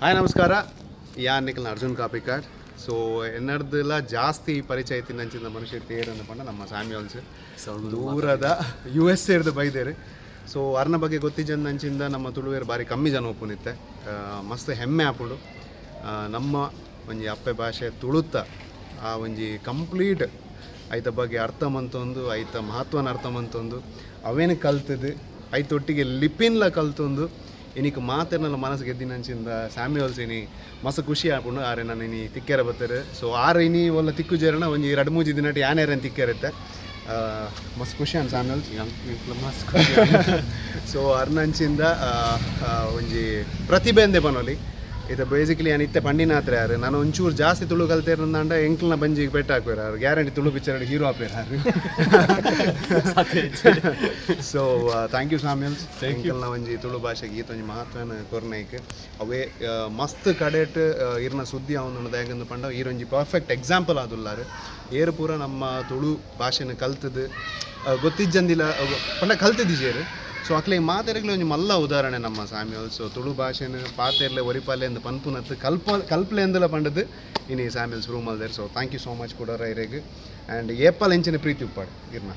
Hi ನಮಸ್ಕಾರ. ಯಾ Nikhil Arjun Kapikad so ಎನ್ನಡ್ದೆಲ್ಲ ಜಾಸ್ತಿ ಪರಿಚಯ ತಿನ್ನಂಚಿನ ಮನುಷ್ಯ ತೇರ್ ಪಂಡ ನಮ್ಮ ಸ್ಯಾಮ್ಯಲ್ಸ್ ದೂರದ ಯು ಎಸ್ ಸೇರಿದ ಬೈದೇರಿ. ಸೊ ಅರ್ನ ಬಗ್ಗೆ ಗೊತ್ತಿಜಂದಂಚಿಂದ ನಮ್ಮ ತುಳುವೇರು ಭಾರಿ ಕಮ್ಮಿ ಜನ ಒಪ್ಪುನಿತ್ತೆ ಮಸ್ತ್ ಹೆಮ್ಮೆ ಆಪುಂಡು ನಮ್ಮ ಒಂಜಿ ಅಪ್ಪೆ ಭಾಷೆ ತುಳುತ್ತ ಆ ಒಂಜಿ ಕಂಪ್ಲೀಟ್ ಐತ ಬಗ್ಗೆ ಅರ್ಥ ಮಂತೊಂದು ಐತ ಮಹತ್ವನ ಅರ್ಥ ಮಂತೊಂದು ಅವೇನು ಕಲ್ತದು ಐತೊಟ್ಟಿಗೆ ಲಿಪಿನ್ಲ ಕಲ್ತೊಂದು ಇನಿಕ್ ಮಾತೇನಲ್ಲ ಮನಸ್ಸು ಗೆದ್ದಿನಂಚಿಂದ ಸ್ಯಾಮ್ಯುವಲ್ಸ್ ಇನಿ ಮಸ್ತ್ ಖುಷಿ ಆಪುಂಡು ಆರೆ ನಾನು ಇನಿ ತಿಕ್ಕೇರ ಬತ್ತಾರೆ ಸೊ ಆರು ಇನಿ ಒಲ್ಲ ತಿಕ್ಕು ಜೇರಣ ಒಂಜಿ ಎರಡು ಮೂಜಿ ದಿನ ಯಾನೇರನ್ ತಿಕ್ಕೇರುತ್ತೆ ಮಸ್ತ್ ಖುಷಿ ಅನ್ ಸ್ಯಾಮ್ಯುವಲ್ಸ್ ಸೊ ಅರ್ನಂಚಿಂದ ಒಂಜಿ ಪ್ರತಿಭೆ ಅಂದೆ ಪನೊಲಿ ಇದು ಬೇಸಿಕಲಿ ನಾನು ಇತ್ತೆ ಪಂಡಿನ ಹತ್ರ ಯಾರು ನಾನು ಒಂಚೂರು ಜಾಸ್ತಿ ತುಳು ಕಲ್ತಿರಂದ ಎಂಕ್ಲನ ಬಂಜಿಗೆ ಬೆಟ್ಟ ಹಾಕ್ಬೇರ ಅವ್ರು ಗ್ಯಾರಂಟಿ ತುಳು ಪಿಕ್ಚರ್ ಹೀರೋ ಹಾಕ್ಬೇರ ಸೊ ಥ್ಯಾಂಕ್ ಯು ಸಾಮ್ಯಲ್ಸ್ ಎಂಕಲ್ನ ಒಂಜಿ ತುಳು ಭಾಷೆ ಈತ ಒಂಜಿ ಮಹತ್ವನ ಕೊರ್ನೈಕ್. ಅವೇ ಮಸ್ತ್ ಕಡೆಟ್ ಇರ್ನ ಸುದ್ದಿ ಅವನು ದಯಗಂದು ಪಂಡ ಈರೊಂಜಿ ಪರ್ಫೆಕ್ಟ್ ಎಕ್ಸಾಂಪಲ್ ಆದುಲ್ಲಾರು. ಏರು ಪೂರ ನಮ್ಮ ತುಳು ಭಾಷೆನ ಕಲ್ತದು ಗೊತ್ತಿಜ್ಜಂದಿಲ್ಲ ಪಂಡ ಪಂಡ ಕಲ್ತಿದ್ದೀಜೇರು ಸೊ ಅಕ್ಲೆ ಮಾತೆರೆಗ್ಲೆ ಒಂಜಿ ಮಲ್ಲ ಉದಾಹರಣೆ ನಮ್ಮ ಸ್ಯಾಮ್ಯುವಲ್ ಸೊ ತುಳು ಭಾಷೆನ ಪಾತೆರ್ಲೆ ಒರಿಪಾಲೆ ಎಂದು ಪನ್ಪುನತ್ತು ಕಲ್ಪ ಕಲ್ಪಲೆ ಎಂದಲ ಪಂಡದು ಇನಿ ಸ್ಯಾಮ್ಯುಲ್ಸ್ ರೂಮಲ್ದೇರ್ so thank you so much ಕೂಡ ರೈರೆಗ್ ಆ್ಯಂಡ್ ಏಪಲ್ ಎಂಚಿನ ಪ್ರೀತಿ ಉಪ್ಪಾಡು ಇರ್ನ